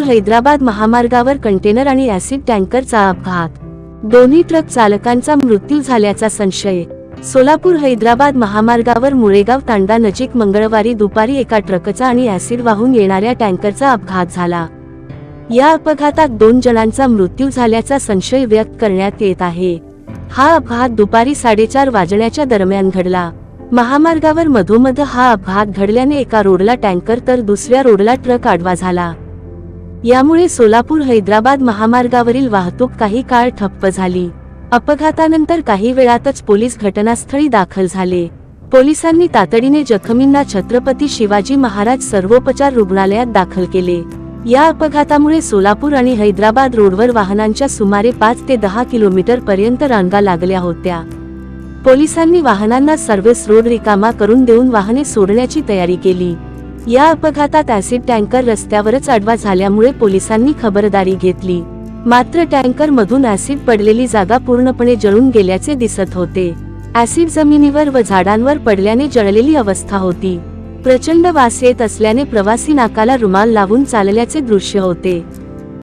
हैदराबाद महामार्गावर कंटेनर आणि ऍसिड टँकरचा अपघात. दोन्ही ट्रक चालकांचा मृत्यू झाल्याचा संशय. सोलापूर हैदराबाद महामार्गावर मुळेगाव तांडा नजीक मंगळवारी दुपारी एका ट्रकचा आणि ऍसिड वाहून येणाऱ्या टँकरचा अपघात झाला. या अपघातात दोन जणांचा मृत्यू झाल्याचा संशय व्यक्त करण्यात येत आहे. हा अपघात दुपारी साडेचार वाजण्याच्या दरम्यान घडला. महामार्गावर मधोमध हा अपघात घडल्याने एका रोडला टँकर तर दुसऱ्या रोडला ट्रक आडवा झाला. यामुळे सोलापूर हैदराबाद महामार्गावरील वाहतूक काही काळ ठप्प झाली. अपघातानंतर काही वेळातच पोलीस घटनास्थळी दाखल झाले. पोलिसांनी तातडीने जखमींना छत्रपती शिवाजी महाराज सर्वोपचार रुग्णालयात दाखल केले. या अपघातामुळे सोलापूर आणि हैदराबाद रोडवर वाहनांच्या सुमारे पाच ते दहा किलोमीटर पर्यंत रांगा लागल्या होत्या. पोलिसांनी वाहनांना सर्व्हिस रोड रिकामा करून देऊन वाहने सोडण्याची तयारी केली. या अपघातात ऍसिड टँकर रस्त्यावरच आडवा झाल्यामुळे पोलिसांनी खबरदारी घेतली. मात्र टँकर मधून ऍसिड पडलेली जागा पूर्णपणे जळून गेल्याचे दिसत होते. ऍसिड जमिनीवर व झाडांवर पडल्याने जळलेली अवस्था होती. प्रचंड वास येत असल्याने प्रवासी नाकाला रुमाल लावून चालल्याचे दृश्य होते.